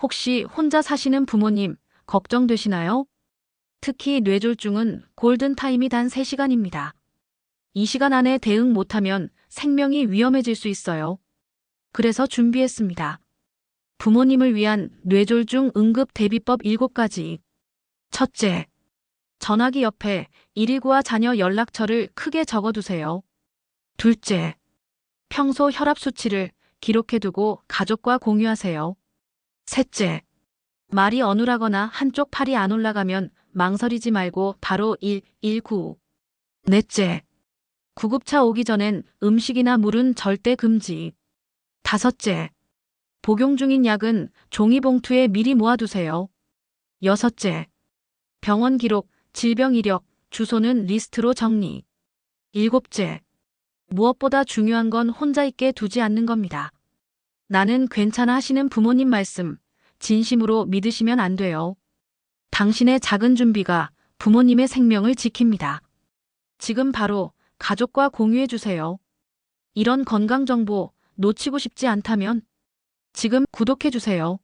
혹시 혼자 사시는 부모님 걱정되시나요? 특히 뇌졸중은 골든타임이 단 3시간입니다. 이 시간 안에 대응 못하면 생명이 위험해질 수 있어요. 그래서 준비했습니다. 부모님을 위한 뇌졸중 응급 대비법 7가지. 첫째, 전화기 옆에 119와 자녀 연락처를 크게 적어두세요. 둘째, 평소 혈압 수치를 기록해두고 가족과 공유하세요. 셋째, 말이 어눌하거나 한쪽 팔이 안 올라가면 망설이지 말고 바로 119. 넷째, 구급차 오기 전엔 음식이나 물은 절대 금지. 다섯째, 복용 중인 약은 종이봉투에 미리 모아두세요. 여섯째, 병원 기록, 질병 이력, 주소는 리스트로 정리. 일곱째, 무엇보다 중요한 건 혼자 있게 두지 않는 겁니다. 나는 괜찮아 하시는 부모님 말씀, 진심으로 믿으시면 안 돼요. 당신의 작은 준비가 부모님의 생명을 지킵니다. 지금 바로 가족과 공유해 주세요. 이런 건강 정보 놓치고 싶지 않다면 지금 구독해 주세요.